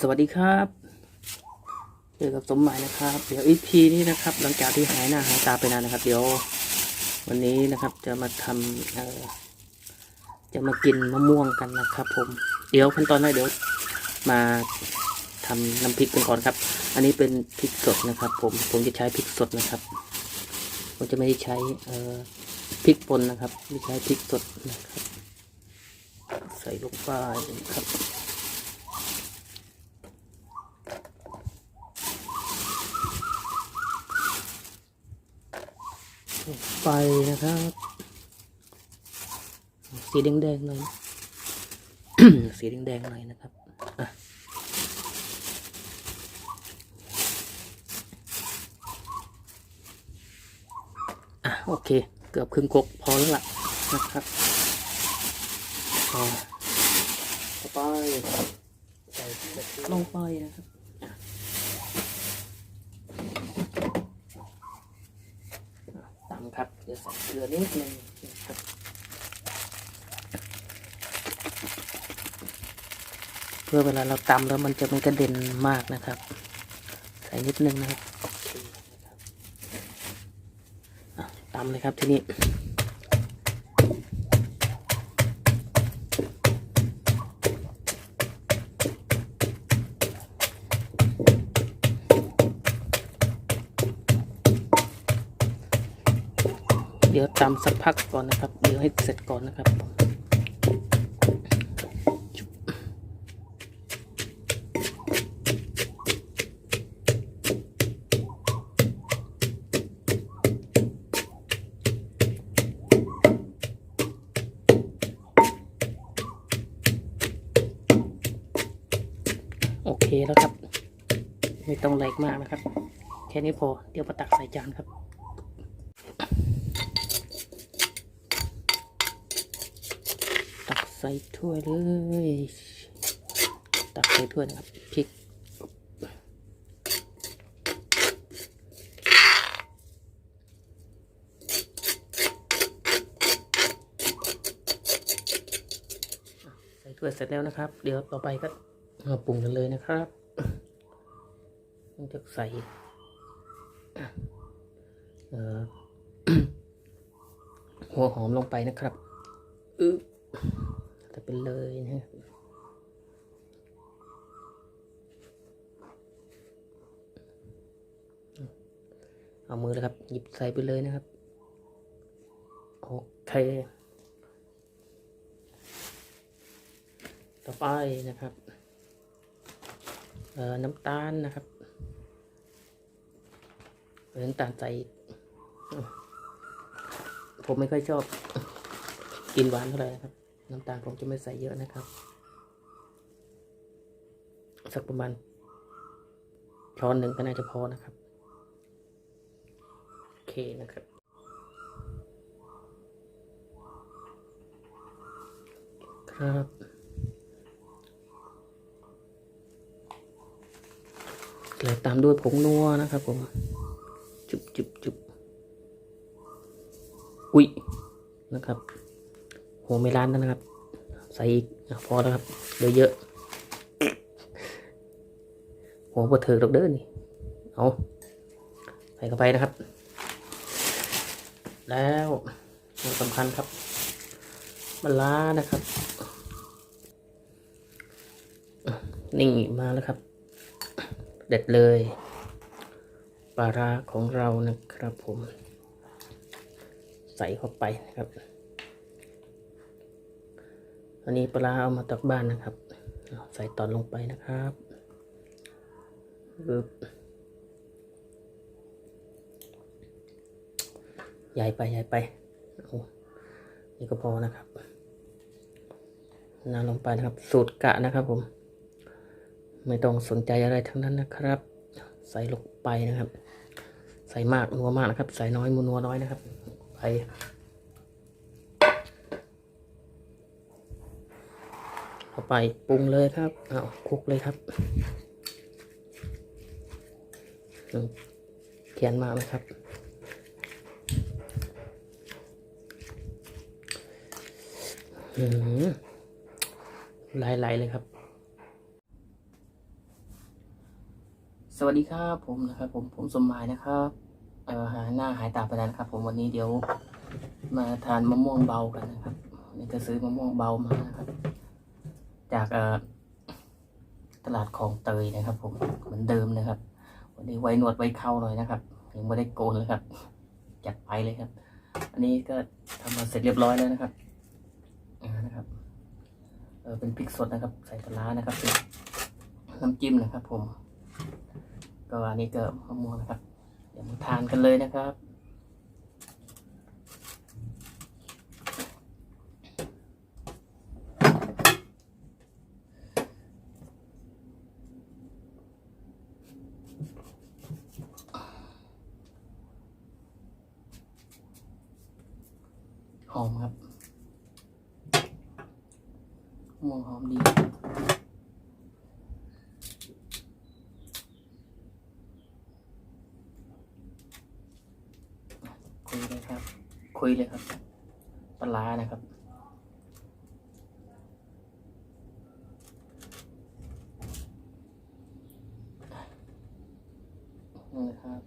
สวัสดีครับเจอกับสมหมายนะครับ เดี๋ยวอีพีนี้นะครับ หลังจากที่หายหน้าหายตาไปนานนะครับ เดี๋ยว วันนี้นะครับจะมาทำเอ่อจะมากินมะม่วงกันนะครับ ผม เดี๋ยวขั้นตอนแรกเดี๋ยวมาทำน้ำพริกกันก่อนครับ อันนี้เป็นพริกสดนะครับ ผมผมจะใช้พริกสดนะครับผมจะไม่ได้ใช้เอ่อพริกป่นนะครับไม่ใช้พริกสดนะครับ ใส่ลงไปครับ ไปนะครับ สีแดงๆหน่อย สีแดงๆหน่อยนะครับอะอะโอเค เกือบครึ่งกกพอแล้วล่ะนะครับอ่าต่อไปใส่ลงไปนะครับอะ ตำครับ เดี๋ยวใส่เก ลือนิดนึงนะครับเพื่อเวลาเราตำแล้วมันจะไม่กระเด็นมากนะครับ ใส่นิดนึงนะครับตำเลยครับทีนี้ เดี๋ยวตำสักพักก่อนนะครับ เดี๋ยวให้เสร็จก่อนนะครับโอเคแล้วครับ ไม่ต้องแรงมากนะครับ แค่นี้พอเดี๋ยวมาตักใส่จานครับ ตักใส่ถ้วยเลยตักใส่ถ้วยนะครับพริกใส่ถ้วยเสร็จแล้วนะครับ เดี๋ยวต่อไปก็มาปรุงกันเลยนะครับจะใส่หัวหอมลงไปนะครับอึ๊ บจะเป็นเลยนะเอามือเลยครับ หยิบใส่ไปเลยนะครับ โอเค ต่อไปนะครับ เอ่อ น้ำตาลนะครับน้ำตาลใส่ผมไม่ค่อยชอบกินหวานเท่าไหร่ครับ น้ำตาลผมจะไม่ใส่เยอะนะครับ สักประมาณช้อนหนึ่งก็น่าจะพอนะครับ โอเคนะครับ ครับแล้วตามด้วยผงนัวนะครับผม จุบจุบจุบอุ้ยนะครับ หัวไม่ร้านนะครับ ใส่อีกพอแล้วครับเดี๋ยวเยอะหัวบดเถิกดอกเด้อนี่เอาใส่เข้าไปนะครับ แล้วสิ่งสำคัญครับมะล้านะครับอะนี่มาแล้วครับ เด็ดเลยปลาร้าของเรานะครับผม ใส่เข้าไปนะครับ อันนี้ปลาเอามาจากบ้านนะครับ ใส่ตอนลงไปนะครับปึ๊บใหญ่ไปใหญ่ไปนี่ก็พอนะครับน้ำลงไปนะครับ สูตรกะนะครับผม ไม่ต้องสนใจอะไรทั้งนั้นนะครับ ใส่ลงไปนะครับ ใส่มากนัวมากนะครับ ใส่น้อยมูนัวน้อยนะครับ ไป เอาไปปรุงเลยครับเอาคลุกเลยครับเขียนมากนะครับอืมไหลๆเลยครับ สวัสดีครับผมนะครับผมผมสมหมายนะครับเอ่อหาหน้าหายตาไปแล้วนะครับ ผมวันนี้เดี๋ยวมาทานมะม่วงเบากันนะครับวันนี่ก็ซื้อมะม่วงเบามานะครับ จากตลาดคลองเตยนะครับ ผมเหมือนเดิมนะครับ วันนี้ไว้หนวดไว้เข้าเลยนะครับยังไม่ได้โกนเลยครับจัดไปเลยครับ อันนี้ก็ทำมาเสร็จเรียบร้อยแล้วนะครับนะครับเออเป็นพริกสดนะครับ ใส่ปลาร้านะครับเป็นน้ำจิ้มนะครับ ผม ก็อันนี้ก็มะม่วงนะครับ เดี๋ยวมาทานกันเลยนะครับ อมครับมะม่วงหอมดีคุยเลยครับ คุยเลยครับปลานะครับ นี่นะครับ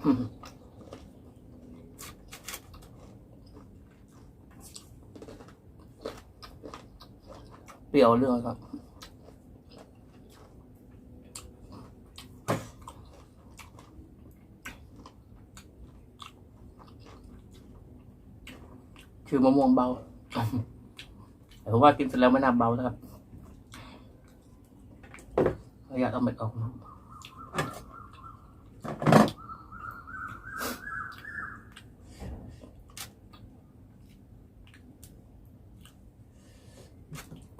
เปรี้ยวเรื่องครับ คือมะม่วงเบาแต่ผมว่ากินเสร็จแล้วไม่น่าเบานะครับเราอยากเอาเม็ดออกมา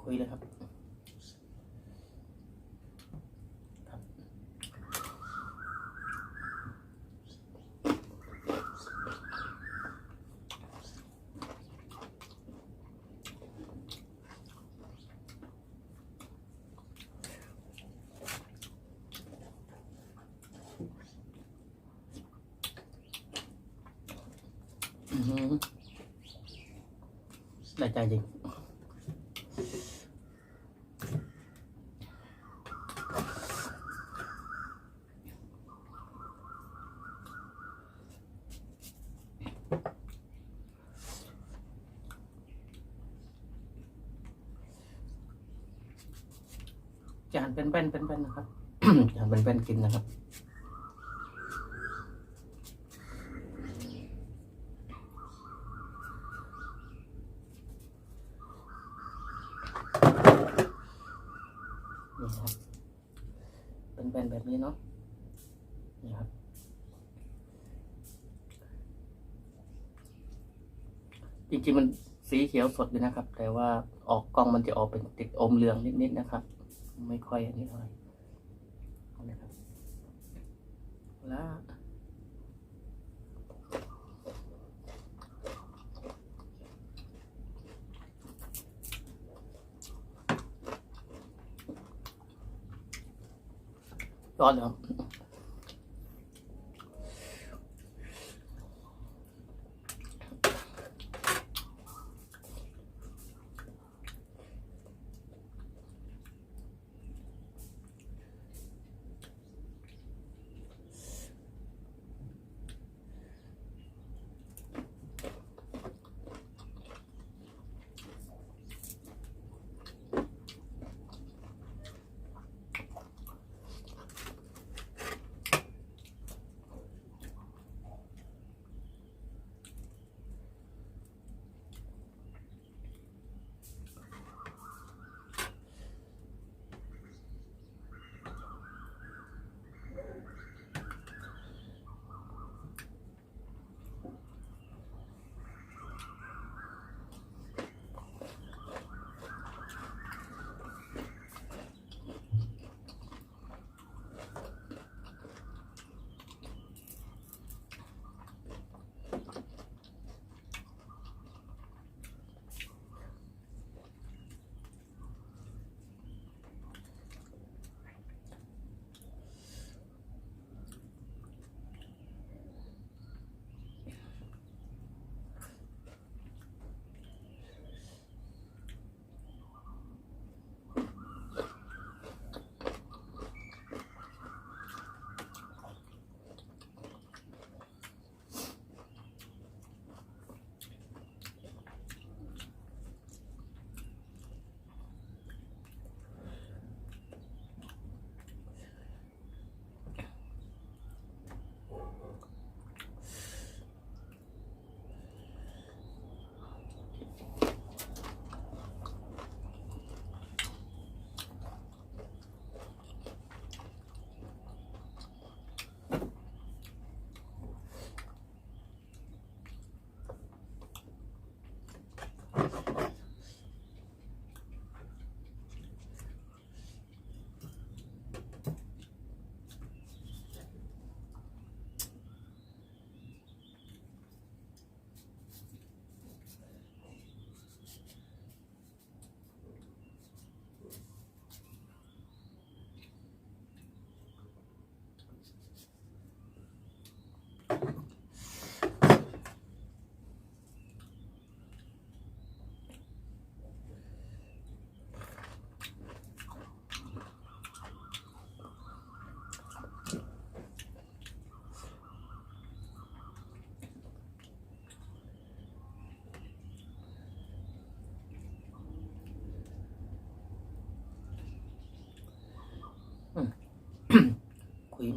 คุยเลยครับ ครับ อือหือได้ใจจริง นเป็นแป้นเป็นแป้นนะครับจานเป็นแป้นกินนะครับ นี่ครับ เป็นแผ่นแบบนี้เนาะ นี่ครับ จริงๆมันสีเขียวสดอยู่นะครับ แต่ว่าออกกล้องมันจะออกเป็นติดอมเหลืองนิดๆนะครับ ไม่ค่อยอันนี้เท่าไหร่นะครับแล้วร้อนเหรอ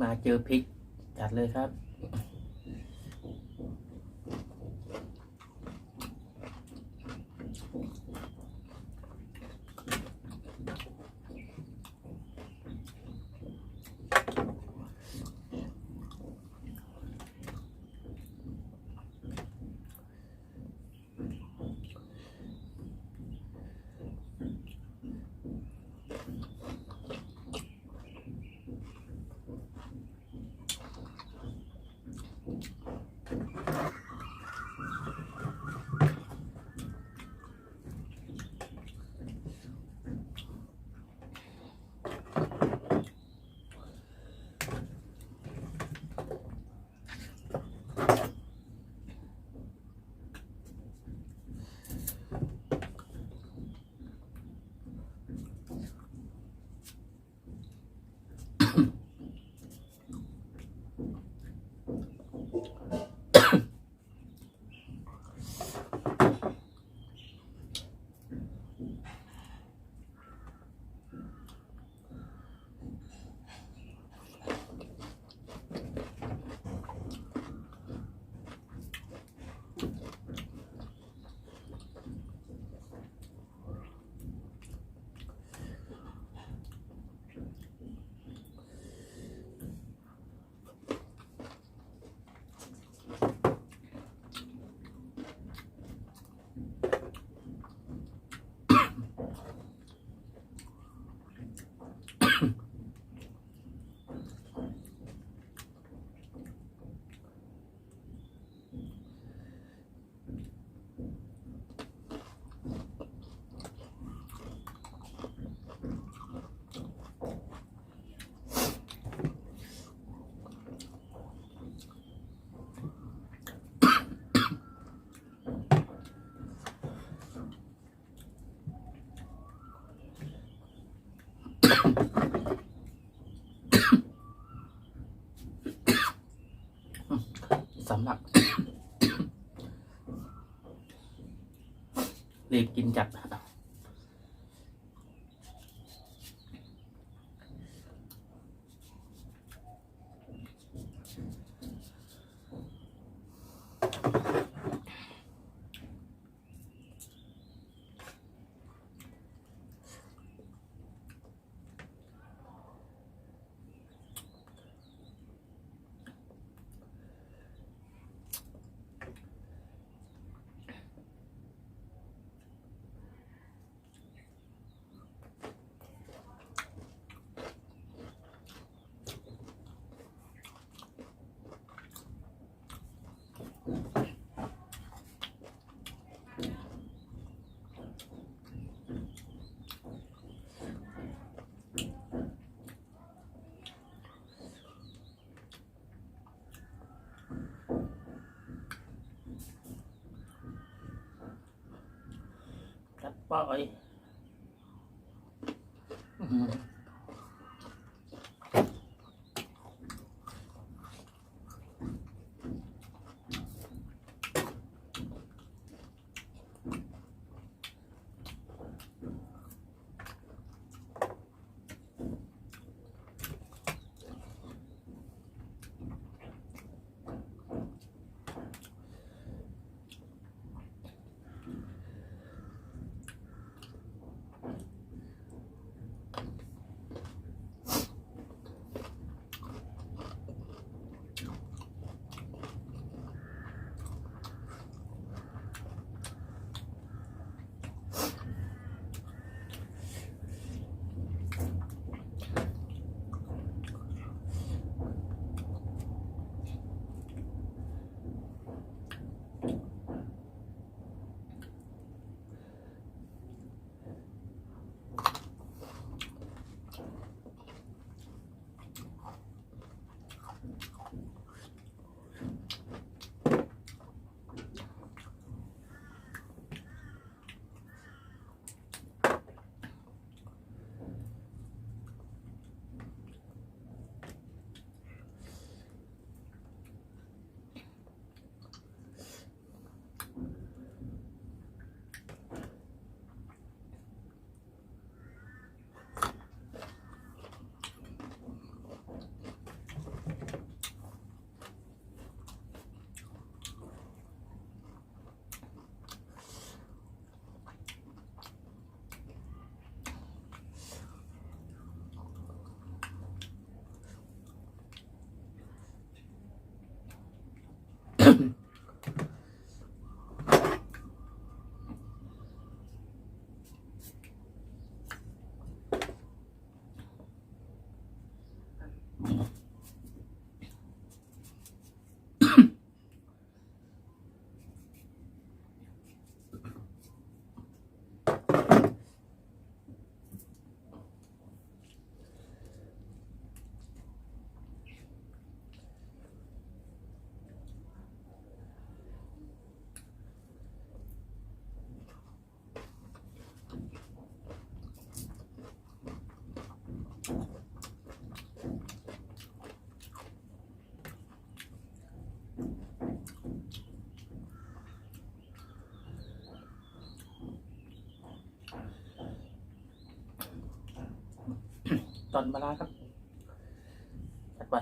มาเจอพริกจัดเลยครับำหรับรีบกินจัด จัด ตอนมาลาครับจัดไป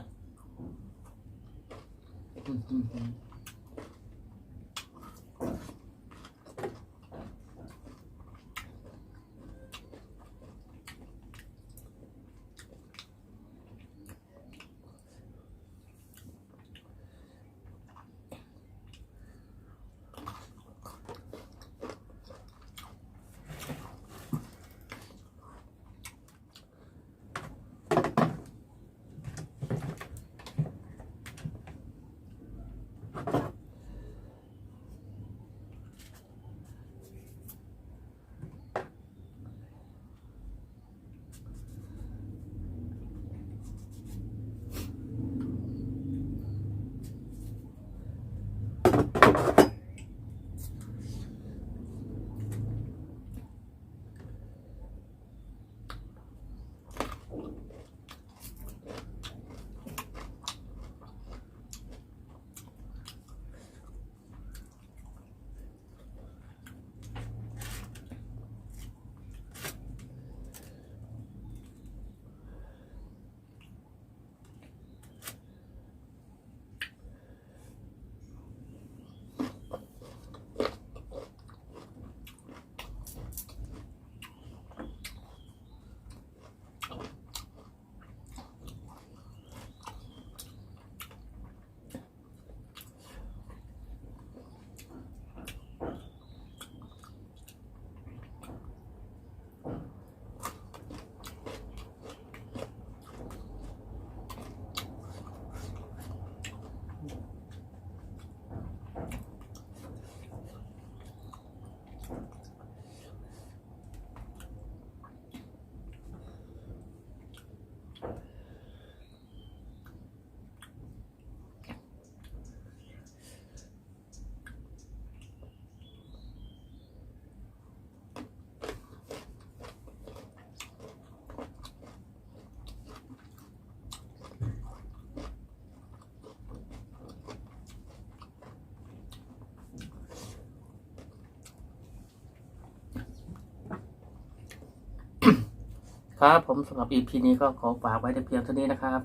ครับผมสำหรับ EP นี้ก็ขอฝากไว้แต่เพียงเท่านี้นะครับ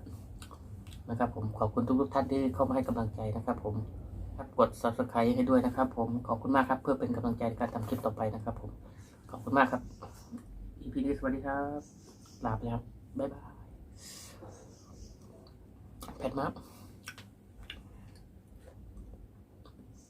นะครับ ผมขอบคุณทุกทุกท่านที่เข้ามาให้กำลังใจนะครับผมกด subscribe ให้ด้วยนะครับ ผมขอบคุณมากครับเพื่อเป็นกำลังใจในการทำคลิปต่อไปนะครับ ผมขอบคุณมากครับ EP นี้สวัสดีครับลาไปแล้วบ๊ายบายแพทมาก